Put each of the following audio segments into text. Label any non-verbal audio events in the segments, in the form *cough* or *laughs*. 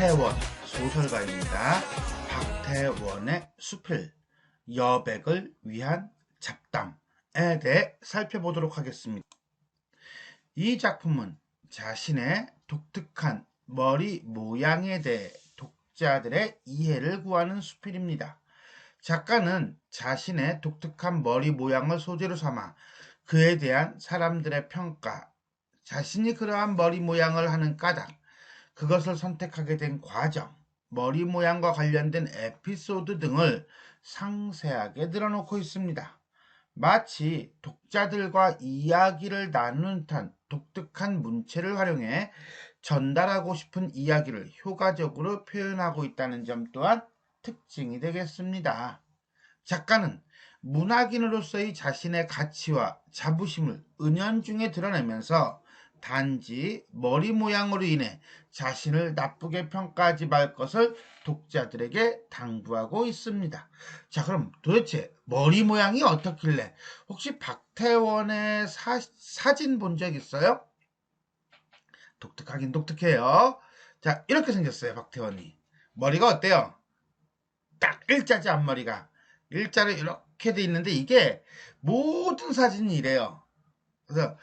박태원 소설가입니다. 박태원의 수필 여백을 위한 잡담에 대해 살펴보도록 하겠습니다. 이 작품은 자신의 독특한 머리 모양에 대해 독자들의 이해를 구하는 수필입니다. 작가는 자신의 독특한 머리 모양을 소재로 삼아 그에 대한 사람들의 평가, 자신이 그러한 머리 모양을 하는 까닭, 그것을 선택하게 된 과정, 머리 모양과 관련된 에피소드 등을 상세하게 늘어놓고 있습니다. 마치 독자들과 이야기를 나누는 듯한 독특한 문체를 활용해 전달하고 싶은 이야기를 효과적으로 표현하고 있다는 점 또한 특징이 되겠습니다. 작가는 문학인으로서의 자신의 가치와 자부심을 은연중에 드러내면서 단지 머리 모양으로 인해 자신을 나쁘게 평가하지 말 것을 독자들에게 당부하고 있습니다. 자, 그럼 도대체 머리 모양이 어떻길래? 혹시 박태원의 사, 사진 본 적 있어요? 독특하긴 독특해요. 자, 이렇게 생겼어요, 박태원이. 머리가 어때요? 딱 일자지 앞머리가. 일자로 이렇게 돼 있는데 이게 모든 사진이 이래요. 그래서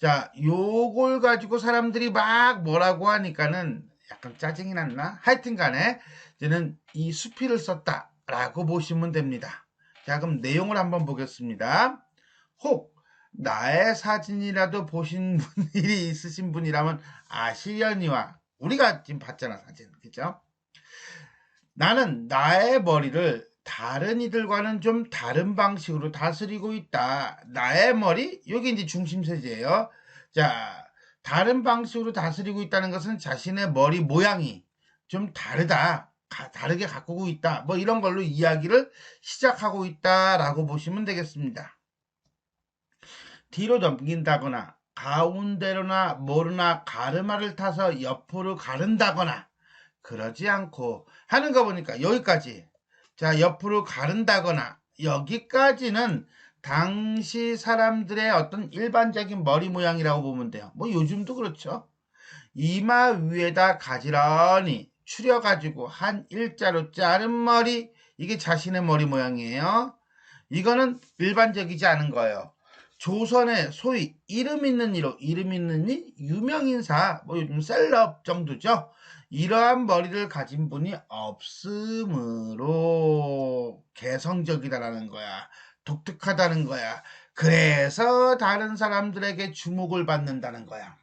자 요걸 가지고 사람들이 막 뭐라고 하니까는 약간 짜증이 났나? 하여튼 간에 저는 이 수필을 썼다라고 보시면 됩니다. 자 그럼 내용을 한번 보겠습니다. 혹 나의 사진이라도 보신 *laughs* 분이 있으신 분이라면 아시려니와 우리가 지금 봤잖아 사진 그죠? 나는 나의 머리를 다른 이들과는 좀 다른 방식으로 다스리고 있다. 나의 머리? 여기 이제 중심세제예요. 자, 다른 방식으로 다스리고 있다는 것은 자신의 머리 모양이 좀 다르다. 가, 다르게 가꾸고 있다. 뭐 이런 걸로 이야기를 시작하고 있다라고 보시면 되겠습니다. 뒤로 넘긴다거나 가운데로나 모르나 가르마를 타서 옆으로 가른다거나 그러지 않고 하는 거 보니까 여기까지 자, 옆으로 가른다거나 여기까지는 당시 사람들의 어떤 일반적인 머리 모양이라고 보면 돼요. 뭐 요즘도 그렇죠. 이마 위에다 가지런히 추려가지고 한 일자로 자른 머리 이게 자신의 머리 모양이에요. 이거는 일반적이지 않은 거예요. 조선의 소위 이름 있는 이로 이름 있는 이 유명인사 뭐 요즘 셀럽 정도죠. 이러한 머리를 가진 분이 없으므로 개성적이다라는 거야. 독특하다는 거야. 그래서 다른 사람들에게 주목을 받는다는 거야.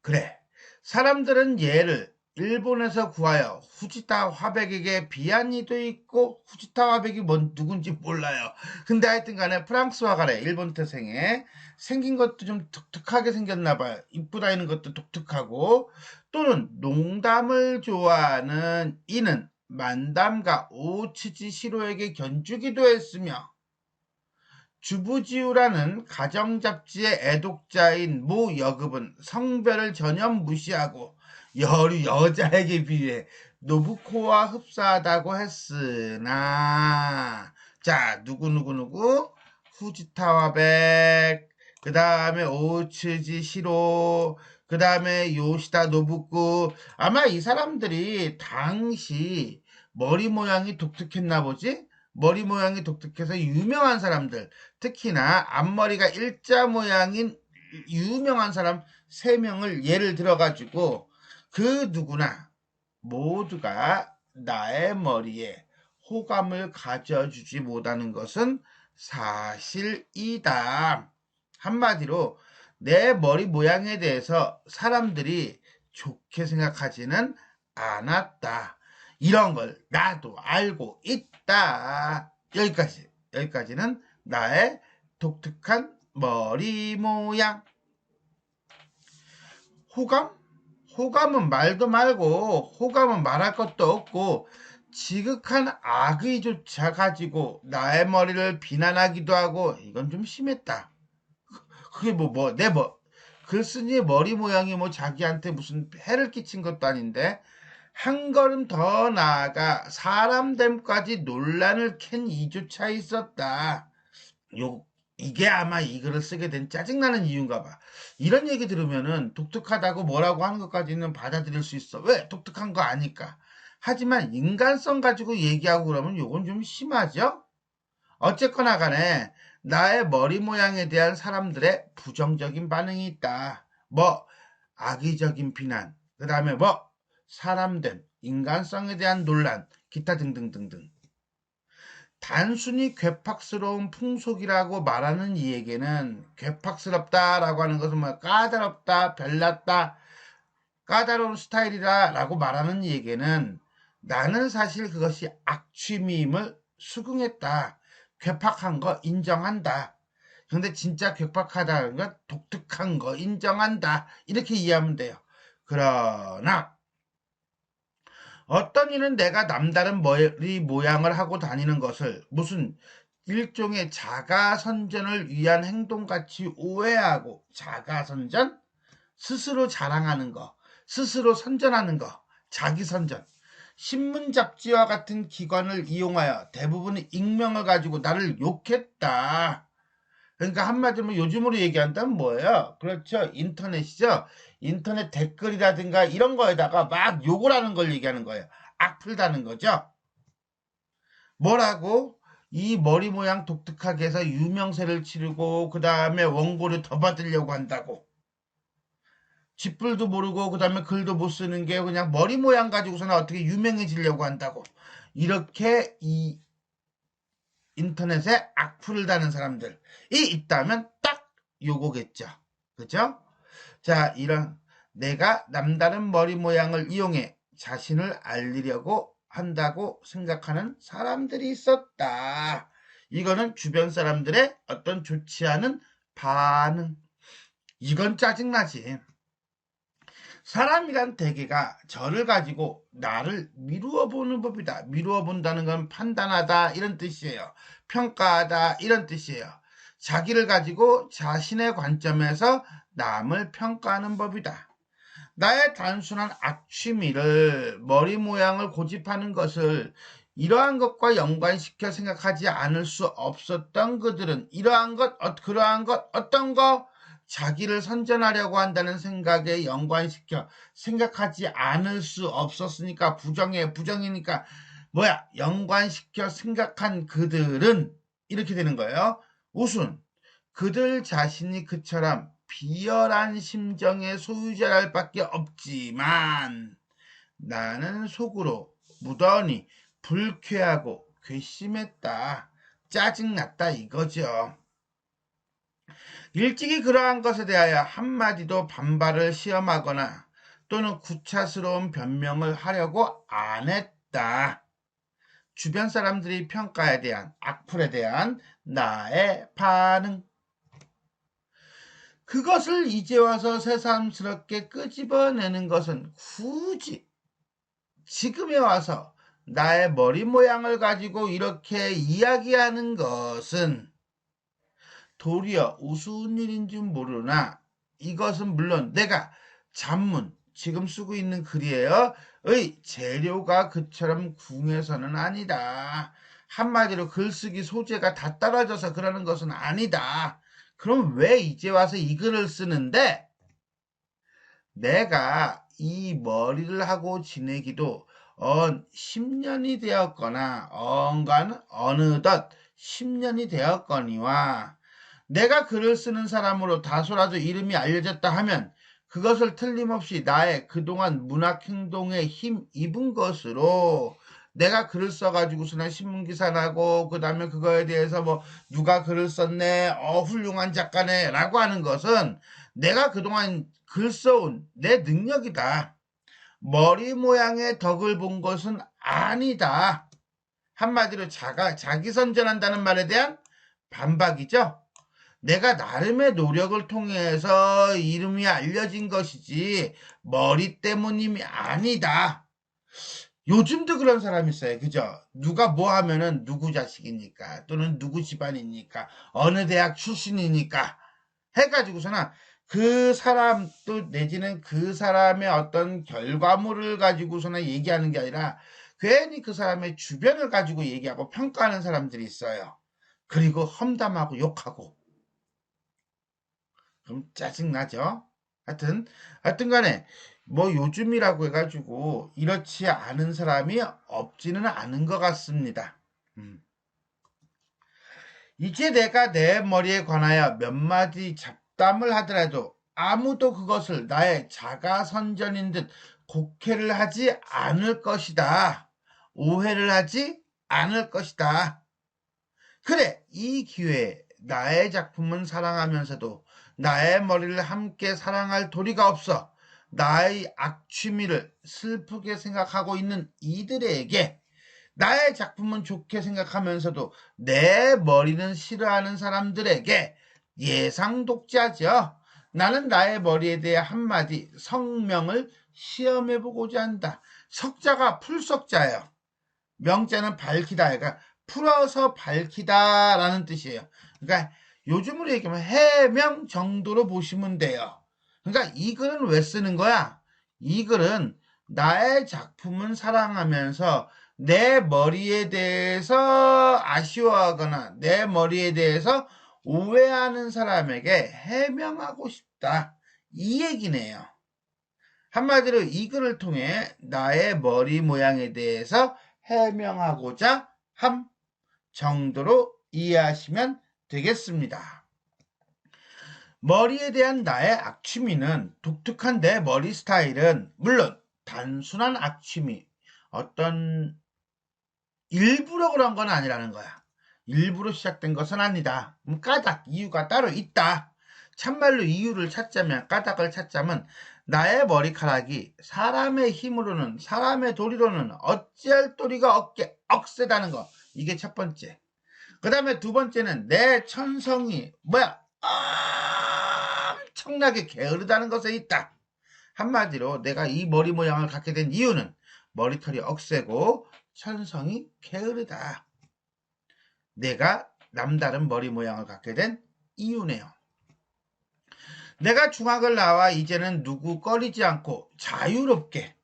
그래. 사람들은 얘를 일본에서 구하여 후지타 화백에게 비한 이도 있고 후지타 화백이 뭔 누군지 몰라요. 근데 하여튼 간에 프랑스 화가래 일본 태생에 생긴 것도 좀 독특하게 생겼나 봐요. 이쁘다 있는 것도 독특하고 또는 농담을 좋아하는 이는 만담가 오치지 시로에게 견주기도 했으며 주부지우라는 가정잡지의 애독자인 모 여급은 성별을 전혀 무시하고 여류 여자에게 비해 노부코와 흡사하다고 했으나 자 누구누구누구? 후지타와백 그 다음에 오츠지 시로 그 다음에 요시다 노부쿠 아마 이 사람들이 당시 머리 모양이 독특했나 보지? 머리 모양이 독특해서 유명한 사람들 특히나 앞머리가 일자 모양인 유명한 사람 3명을 예를 들어 가지고 그 누구나 모두가 나의 머리에 호감을 가져주지 못하는 것은 사실이다. 한마디로 내 머리 모양에 대해서 사람들이 좋게 생각하지는 않았다. 이런 걸 나도 알고 있다. 여기까지. 여기까지는 나의 독특한 머리 모양. 호감? 호감은 말도 말고 호감은 말할 것도 없고 지극한 악의조차 가지고 나의 머리를 비난하기도 하고 이건 좀 심했다. 그게 뭐 뭐 내 뭐 글쓴이의 머리 모양이 뭐 자기한테 무슨 해를 끼친 것도 아닌데 한 걸음 더 나아가 사람됨까지 논란을 캔 이조차 있었다. 요 이게 아마 이 글을 쓰게 된 짜증나는 이유인가 봐. 이런 얘기 들으면은 독특하다고 뭐라고 하는 것까지는 받아들일 수 있어. 왜? 독특한 거 아니까. 하지만 인간성 가지고 얘기하고 그러면 요건 좀 심하죠? 어쨌거나 간에 나의 머리 모양에 대한 사람들의 부정적인 반응이 있다. 뭐 악의적인 비난, 그 다음에 뭐 사람됨, 인간성에 대한 논란, 기타 등등등등. 단순히 괴팍스러운 풍속이라고 말하는 이에게는 괴팍스럽다라고 하는 것은 뭐 까다롭다, 별났다, 까다로운 스타일이다라고 말하는 이에게는 나는 사실 그것이 악취미임을 수긍했다. 괴팍한 거 인정한다. 근데 진짜 괴팍하다는 건 독특한 거 인정한다. 이렇게 이해하면 돼요. 그러나 어떤 이는 내가 남다른 머리 모양을 하고 다니는 것을 무슨 일종의 자가선전을 위한 행동같이 오해하고 자가선전? 스스로 자랑하는 거, 스스로 선전하는 거, 자기선전. 신문 잡지와 같은 기관을 이용하여 대부분의 익명을 가지고 나를 욕했다. 그러니까 한마디로 요즘으로 얘기한다면 뭐예요? 그렇죠. 인터넷이죠. 인터넷 댓글이라든가 이런 거에다가 막 욕을 하는 걸 얘기하는 거예요. 악플 다는 거죠. 뭐라고? 이 머리 모양 독특하게 해서 유명세를 치르고 그 다음에 원고를 더 받으려고 한다고. 쥐뿔도 모르고 그 다음에 글도 못 쓰는 게 그냥 머리 모양 가지고서는 어떻게 유명해지려고 한다고. 이렇게 이 인터넷에 악플을 다는 사람들이 있다면 딱 요거겠죠. 그죠? 자, 이런 내가 남다른 머리 모양을 이용해 자신을 알리려고 한다고 생각하는 사람들이 있었다. 이거는 주변 사람들의 어떤 좋지 않은 반응. 이건 짜증나지. 사람이란 대개가 저를 가지고 나를 미루어 보는 법이다. 미루어 본다는 건 판단하다 이런 뜻이에요. 평가하다 이런 뜻이에요. 자기를 가지고 자신의 관점에서 남을 평가하는 법이다. 나의 단순한 악취미를 머리 모양을 고집하는 것을 이러한 것과 연관시켜 생각하지 않을 수 없었던 그들은 이러한 것, 어, 그러한 것, 어떤 거 자기를 선전하려고 한다는 생각에 연관시켜 생각하지 않을 수 없었으니까 부정해 부정이니까 뭐야 연관시켜 생각한 그들은 이렇게 되는 거예요. 우선 그들 자신이 그처럼 비열한 심정의 소유자랄 밖에 없지만 나는 속으로 무던히 불쾌하고 괘씸했다. 짜증났다 이거죠. 일찍이 그러한 것에 대하여 한마디도 반발을 시험하거나 또는 구차스러운 변명을 하려고 안 했다. 주변 사람들이 평가에 대한 악플에 대한 나의 반응. 그것을 이제 와서 새삼스럽게 끄집어내는 것은 굳이 지금에 와서 나의 머리 모양을 가지고 이렇게 이야기하는 것은 도리어 우스운 일인 줄 모르나 이것은 물론 내가 잔문 지금 쓰고 있는 글이에요. 의 재료가 그처럼 궁해서는 아니다. 한마디로 글쓰기 소재가 다 떨어져서 그러는 것은 아니다. 그럼 왜 이제 와서 이 글을 쓰는데? 내가 이 머리를 하고 지내기도 언 10년이 되었거나 언간 어느덧 10년이 되었거니와 내가 글을 쓰는 사람으로 다소라도 이름이 알려졌다 하면 그것을 틀림없이 나의 그동안 문학 행동에 힘 입은 것으로 내가 글을 써가지고서는 신문기사 나고 그 다음에 그거에 대해서 뭐 누가 글을 썼네 어 훌륭한 작가네 라고 하는 것은 내가 그동안 글 써온 내 능력이다. 머리 모양의 덕을 본 것은 아니다. 한마디로 자가 자기 선전한다는 말에 대한 반박이죠. 내가 나름의 노력을 통해서 이름이 알려진 것이지 머리 때문임이 아니다. 요즘도 그런 사람이 있어요. 그죠? 누가 뭐 하면은 누구 자식이니까 또는 누구 집안이니까 어느 대학 출신이니까 해가지고서는 그 사람 또 내지는 그 사람의 어떤 결과물을 가지고서는 얘기하는 게 아니라 괜히 그 사람의 주변을 가지고 얘기하고 평가하는 사람들이 있어요. 그리고 험담하고 욕하고 그럼 짜증나죠? 하여튼, 하여튼 간에, 뭐 요즘이라고 해가지고 이렇지 않은 사람이 없지는 않은 것 같습니다. 음. 이제 내가 내 머리에 관하여 몇 마디 잡담을 하더라도 아무도 그것을 나의 자가선전인 듯 곡해를 하지 않을 것이다. 오해를 하지 않을 것이다. 그래, 이 기회에 나의 작품은 사랑하면서도 나의 머리를 함께 사랑할 도리가 없어 나의 악취미를 슬프게 생각하고 있는 이들에게 나의 작품은 좋게 생각하면서도 내 머리는 싫어하는 사람들에게 예상 독자죠. 나는 나의 머리에 대해 한마디 성명을 시험해보고자 한다. 석자가 풀석자예요. 명자는 밝히다. 그러니까 풀어서 밝히다라는 뜻이에요. 그러니까 요즘으로 얘기하면 해명 정도로 보시면 돼요. 그러니까 이 글은 왜 쓰는 거야? 이 글은 나의 작품은 사랑하면서 내 머리에 대해서 아쉬워하거나 내 머리에 대해서 오해하는 사람에게 해명하고 싶다. 이 얘기네요. 한마디로 이 글을 통해 나의 머리 모양에 대해서 해명하고자 함 정도로 이해하시면 되겠습니다. 머리에 대한 나의 악취미는 독특한 내 머리 스타일은 물론 단순한 악취미, 어떤 일부러 그런 건 아니라는 거야. 일부러 시작된 것은 아니다. 까닭, 이유가 따로 있다. 참말로 이유를 찾자면, 까닭을 찾자면, 나의 머리카락이 사람의 힘으로는, 사람의 도리로는 어찌할 도리가 없게 억세다는 거. 이게 첫 번째. 그 다음에 두 번째는 내 천성이, 뭐야, 엄청나게 게으르다는 것에 있다. 한마디로 내가 이 머리 모양을 갖게 된 이유는 머리털이 억세고 천성이 게으르다. 내가 남다른 머리 모양을 갖게 된 이유네요. 내가 중학을 나와 이제는 누구 꺼리지 않고 자유롭게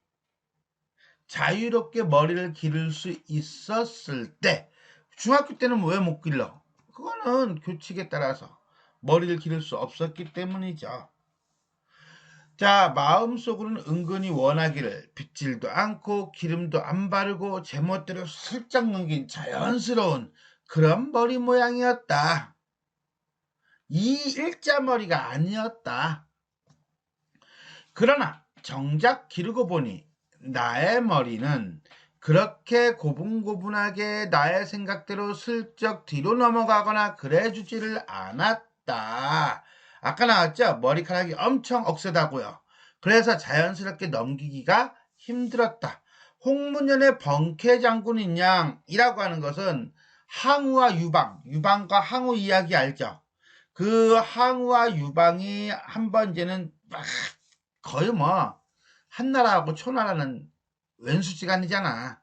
자유롭게 머리를 기를 수 있었을 때 중학교 때는 왜 못 길러? 그거는 교칙에 따라서 머리를 기를 수 없었기 때문이죠. 자, 마음속으로는 은근히 원하기를 빗질도 않고 기름도 안 바르고 제멋대로 슬쩍 넘긴 자연스러운 그런 머리 모양이었다. 이 일자머리가 아니었다. 그러나 정작 기르고 보니 나의 머리는 그렇게 고분고분하게 나의 생각대로 슬쩍 뒤로 넘어가거나 그래 주지를 않았다. 아까 나왔죠? 머리카락이 엄청 억세다고요. 그래서 자연스럽게 넘기기가 힘들었다. 홍문연의 벙케 장군인 양이라고 하는 것은 항우와 유방, 유방과 항우 이야기 알죠? 그 항우와 유방이 한번 이제는 거의 뭐 한나라하고 초나라는 왼수지간이잖아.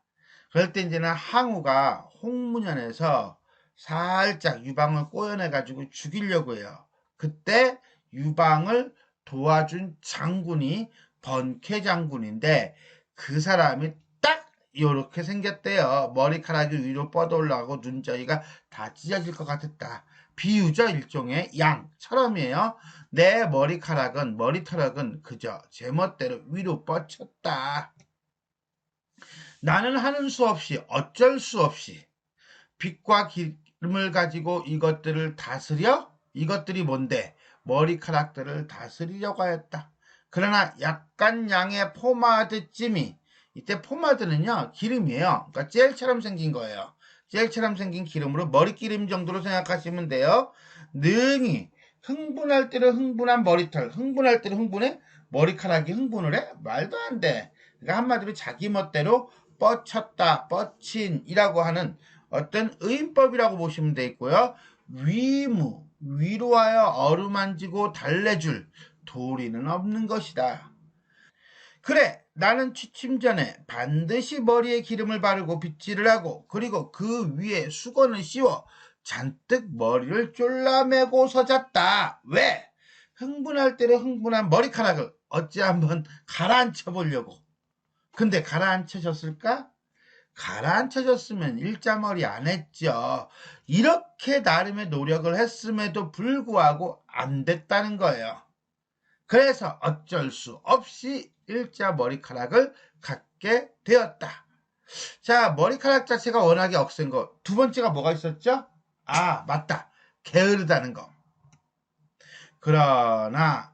그럴 때 이제는 항우가 홍문연에서 살짝 유방을 꼬여내가지고 죽이려고 해요. 그때 유방을 도와준 장군이 번케 장군인데 그 사람이 딱 이렇게 생겼대요. 머리카락이 위로 뻗어 올라가고 눈저리가 다 찢어질 것 같았다. 비유죠 일종의 양처럼이에요. 내 머리카락은 머리털락은 그저 제멋대로 위로 뻗쳤다. 나는 하는 수 없이 어쩔 수 없이 빛과 기 름을 가지고 이것들을 다스려 이것들이 뭔데 머리카락들을 다스리려고 하였다. 그러나 약간 양의 포마드 찜이 이때 포마드는요 기름이에요. 그러니까 젤처럼 생긴 거예요. 젤처럼 생긴 기름으로 머리기름 정도로 생각하시면 돼요. 능히 흥분할 때로 흥분한 머리털, 흥분할 때로 흥분해 머리카락이 흥분을 해? 말도 안 돼. 그러니까 한마디로 자기 멋대로 뻗쳤다, 뻗친이라고 하는 어떤 의인법이라고 보시면 되겠고요. 위무, 위로하여 어루만지고 달래줄 도리는 없는 것이다. 그래, 나는 취침 전에 반드시 머리에 기름을 바르고 빗질을 하고 그리고 그 위에 수건을 씌워 잔뜩 머리를 졸라매고 서잤다. 왜? 흥분할 때로 흥분한 머리카락을 어찌 한번 가라앉혀 보려고. 근데 가라앉혀졌을까? 가라앉혀줬으면 일자머리 안 했죠. 이렇게 나름의 노력을 했음에도 불구하고 안 됐다는 거예요. 그래서 어쩔 수 없이 일자 머리카락을 갖게 되었다. 자, 머리카락 자체가 워낙에 억센 거. 두 번째가 뭐가 있었죠? 아, 맞다. 게으르다는 거. 그러나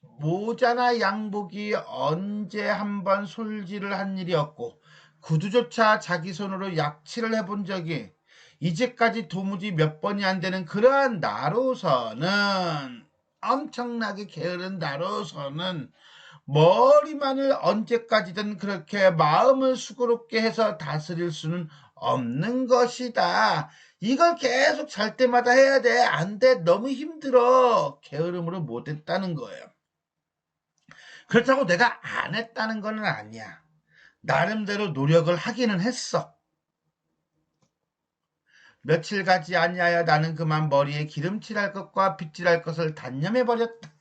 모자나 양복이 언제 한번 솔질을 한 일이 없고 구두조차 자기 손으로 약치를 해본 적이 이제까지 도무지 몇 번이 안 되는 그러한 나로서는 엄청나게 게으른 나로서는 머리만을 언제까지든 그렇게 마음을 수고롭게 해서 다스릴 수는 없는 것이다. 이걸 계속 잘 때마다 해야 돼. 안 돼. 너무 힘들어. 게으름으로 못했다는 거예요. 그렇다고 내가 안 했다는 건 아니야. 나름대로 노력을 하기는 했어. 며칠 가지 아니하여 나는 그만 머리에 기름칠할 것과 빗질할 것을 단념해 버렸다.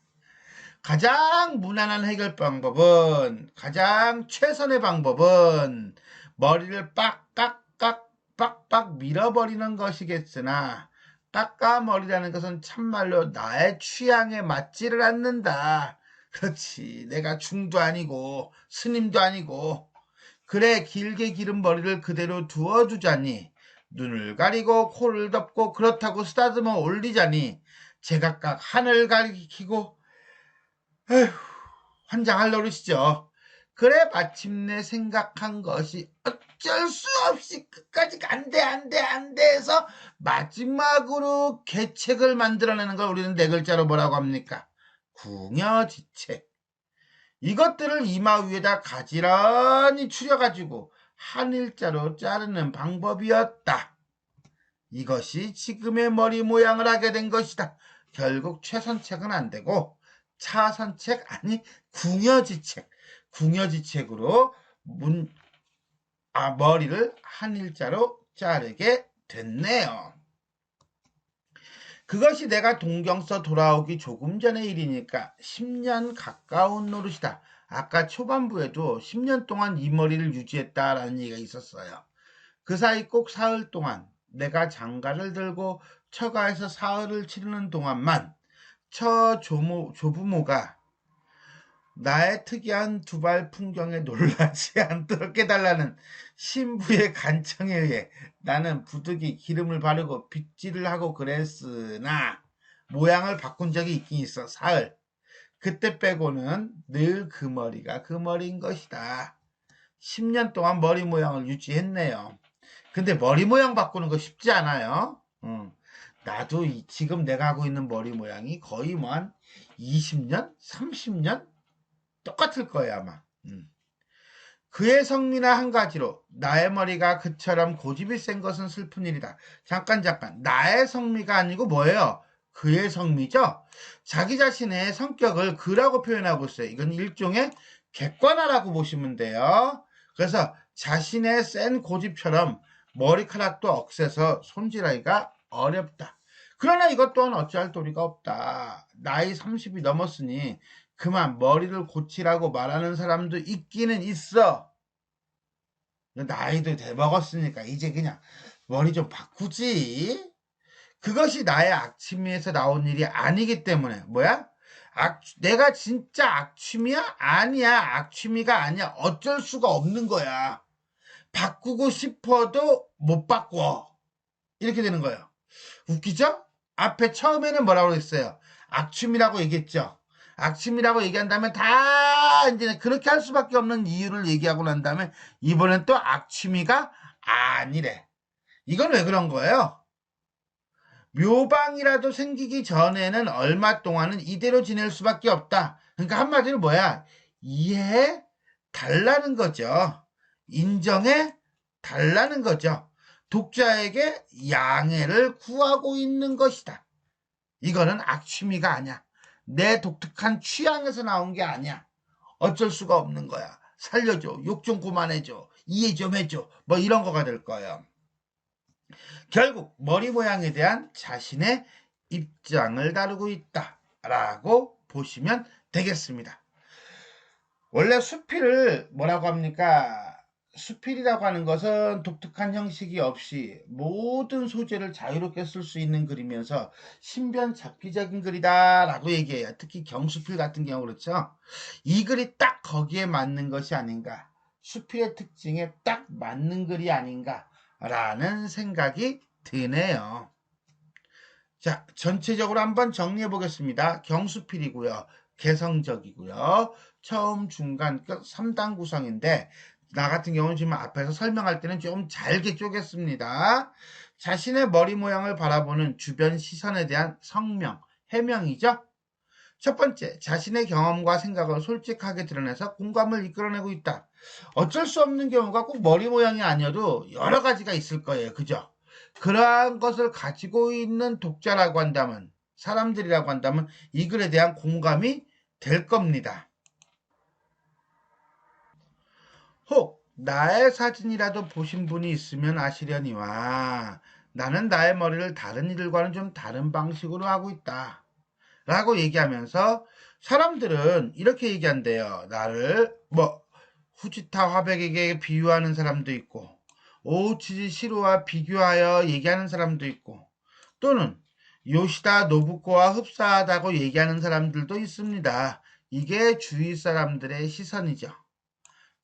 가장 무난한 해결 방법은 가장 최선의 방법은 머리를 빡깍깍 빡빡 밀어버리는 것이겠으나 깎아머리라는 것은 참말로 나의 취향에 맞지를 않는다. 그렇지. 내가 중도 아니고 스님도 아니고 그래 길게 기른 머리를 그대로 두어두자니 눈을 가리고 코를 덮고 그렇다고 쓰다듬어 올리자니 제각각 하늘 가리키고 에휴, 환장할 노릇이죠. 그래 마침내 생각한 것이 어쩔 수 없이 끝까지 안돼 안돼 안돼 해서 마지막으로 계책을 만들어내는 걸 우리는 네 글자로 뭐라고 합니까? 궁여지책. 이것들을 이마 위에다 가지런히 추려가지고 한 일자로 자르는 방법이었다. 이것이 지금의 머리 모양을 하게 된 것이다. 결국 최선책은 안 되고 차선책 아니 궁여지책 궁여지책으로 문, 아, 머리를 한 일자로 자르게 됐네요. 그것이 내가 동경서 돌아오기 조금 전의 일이니까 10년 가까운 노릇이다. 아까 초반부에도 10년 동안 이 머리를 유지했다라는 얘기가 있었어요. 그 사이 꼭 사흘 동안 내가 장가를 들고 처가에서 사흘을 치르는 동안만 처 조모, 조부모가 나의 특이한 두발 풍경에 놀라지 *laughs* 않도록 해달라는 신부의 간청에 의해 나는 부득이 기름을 바르고 빗질을 하고 그랬으나 모양을 바꾼 적이 있긴 있어. 사흘. 그때 빼고는 늘 그 머리가 그 머리인 것이다. 10년 동안 머리 모양을 유지했네요. 근데 머리 모양 바꾸는 거 쉽지 않아요. 응. 나도 이, 지금 내가 하고 있는 머리 모양이 거의 뭐 한 20년? 30년 똑같을 거예요 아마 음. 그의 성미나 한 가지로 나의 머리가 그처럼 고집이 센 것은 슬픈 일이다. 잠깐 잠깐 나의 성미가 아니고 뭐예요? 그의 성미죠. 자기 자신의 성격을 그라고 표현하고 있어요. 이건 일종의 객관화라고 보시면 돼요. 그래서 자신의 센 고집처럼 머리카락도 억세서 손질하기가 어렵다. 그러나 이것 또한 어찌할 도리가 없다. 나이 30이 넘었으니 그만 머리를 고치라고 말하는 사람도 있기는 있어. 나이도 대먹었으니까 이제 그냥 머리 좀 바꾸지. 그것이 나의 악취미에서 나온 일이 아니기 때문에 뭐야? 악, 내가 진짜 악취미야? 아니야. 악취미가 아니야. 어쩔 수가 없는 거야. 바꾸고 싶어도 못 바꿔. 이렇게 되는 거예요. 웃기죠? 앞에 처음에는 뭐라고 그랬어요? 악취미라고 얘기했죠. 악취미라고 얘기한다면 다 이제 그렇게 할 수밖에 없는 이유를 얘기하고 난 다음에 이번엔 또 악취미가 아니래. 이건 왜 그런 거예요? 묘방이라도 생기기 전에는 얼마 동안은 이대로 지낼 수밖에 없다. 그러니까 한마디로 뭐야? 이해해 달라는 거죠. 인정해 달라는 거죠. 독자에게 양해를 구하고 있는 것이다. 이거는 악취미가 아니야. 내 독특한 취향에서 나온 게 아니야. 어쩔 수가 없는 거야. 살려줘. 욕 좀 그만해줘. 이해 좀 해줘. 뭐 이런 거가 될 거예요. 결국 머리 모양에 대한 자신의 입장을 다루고 있다. 라고 보시면 되겠습니다. 원래 수필을 뭐라고 합니까? 수필이라고 하는 것은 독특한 형식이 없이 모든 소재를 자유롭게 쓸 수 있는 글이면서 신변 잡기적인 글이다라고 얘기해요. 특히 경수필 같은 경우 그렇죠. 이 글이 딱 거기에 맞는 것이 아닌가. 수필의 특징에 딱 맞는 글이 아닌가라는 생각이 드네요. 자, 전체적으로 한번 정리해 보겠습니다. 경수필이고요. 개성적이고요. 처음, 중간, 끝 3단 구성인데 나 같은 경우는 지금 앞에서 설명할 때는 좀 잘게 쪼갰습니다. 자신의 머리 모양을 바라보는 주변 시선에 대한 성명, 해명이죠. 첫 번째, 자신의 경험과 생각을 솔직하게 드러내서 공감을 이끌어내고 있다. 어쩔 수 없는 경우가 꼭 머리 모양이 아니어도 여러 가지가 있을 거예요. 그죠? 그러한 것을 가지고 있는 독자라고 한다면, 사람들이라고 한다면 이 글에 대한 공감이 될 겁니다. 혹 나의 사진이라도 보신 분이 있으면 아시려니와 나는 나의 머리를 다른 이들과는 좀 다른 방식으로 하고 있다. 라고 얘기하면서 사람들은 이렇게 얘기한대요. 나를 뭐 후지타 화백에게 비유하는 사람도 있고 오우치지 시로와 비교하여 얘기하는 사람도 있고 또는 요시다 노부코와 흡사하다고 얘기하는 사람들도 있습니다. 이게 주위 사람들의 시선이죠.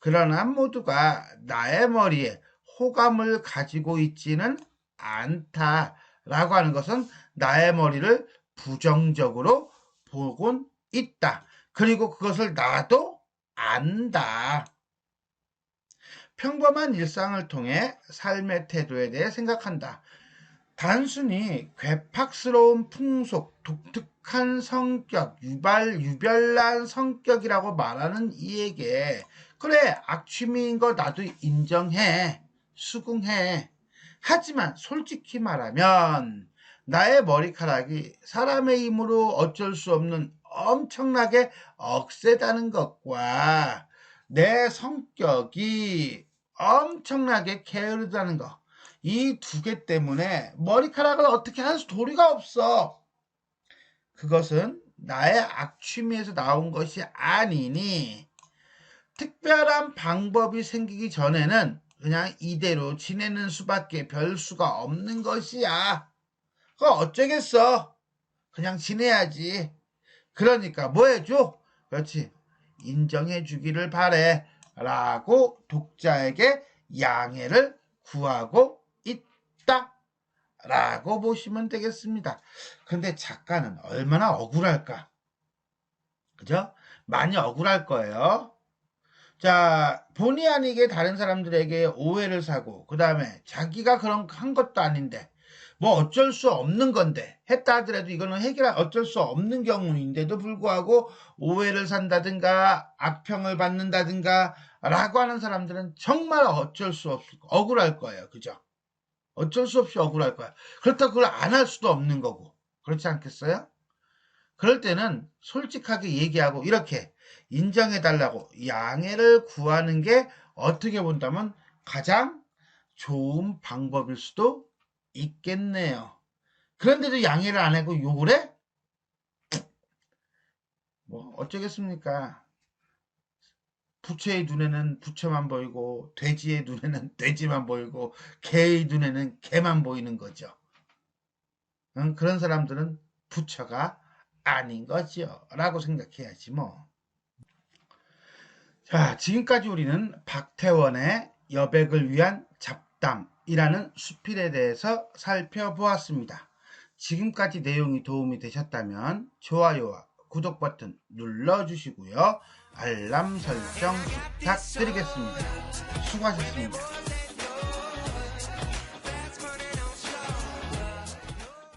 그러나 모두가 나의 머리에 호감을 가지고 있지는 않다라고 하는 것은 나의 머리를 부정적으로 보곤 있다. 그리고 그것을 나도 안다. 평범한 일상을 통해 삶의 태도에 대해 생각한다. 단순히 괴팍스러운 풍속, 독특한 성격, 유발, 유별난 성격이라고 말하는 이에게 그래 악취미인 거 나도 인정해 수긍해 하지만 솔직히 말하면 나의 머리카락이 사람의 힘으로 어쩔 수 없는 엄청나게 억세다는 것과 내 성격이 엄청나게 게으르다는 것. 이 두 개 때문에 머리카락을 어떻게 할 도리가 없어. 그것은 나의 악취미에서 나온 것이 아니니 특별한 방법이 생기기 전에는 그냥 이대로 지내는 수밖에 별 수가 없는 것이야. 그거 어쩌겠어. 그냥 지내야지. 그러니까 뭐 해줘? 그렇지. 인정해 주기를 바래. 라고 독자에게 양해를 구하고 있다. 라고 보시면 되겠습니다. 근데 작가는 얼마나 억울할까? 그죠? 많이 억울할 거예요. 자, 본의 아니게 다른 사람들에게 오해를 사고, 그 다음에 자기가 그런 한 것도 아닌데, 뭐 어쩔 수 없는 건데, 했다 하더라도 이거는 해결할 어쩔 수 없는 경우인데도 불구하고 오해를 산다든가, 악평을 받는다든가, 라고 하는 사람들은 정말 어쩔 수 없을, 억울할 거예요. 그죠? 어쩔 수 없이 억울할 거야. 그렇다고 그걸 안 할 수도 없는 거고. 그렇지 않겠어요? 그럴 때는 솔직하게 얘기하고, 이렇게, 인정해 달라고 양해를 구하는 게 어떻게 본다면 가장 좋은 방법일 수도 있겠네요. 그런데도 양해를 안 하고 욕을 해? 뭐 어쩌겠습니까? 부처의 눈에는 부처만 보이고 돼지의 눈에는 *laughs* 돼지만 보이고 개의 눈에는 개만 보이는 거죠. 응? 그런 사람들은 부처가 아닌 거죠. 라고 생각해야지 뭐. 자, 지금까지 우리는 박태원의 여백을 위한 잡담이라는 수필에 대해서 살펴보았습니다. 지금까지 내용이 도움이 되셨다면 좋아요와 구독 버튼 눌러주시고요. 알람 설정 부탁드리겠습니다. 수고하셨습니다.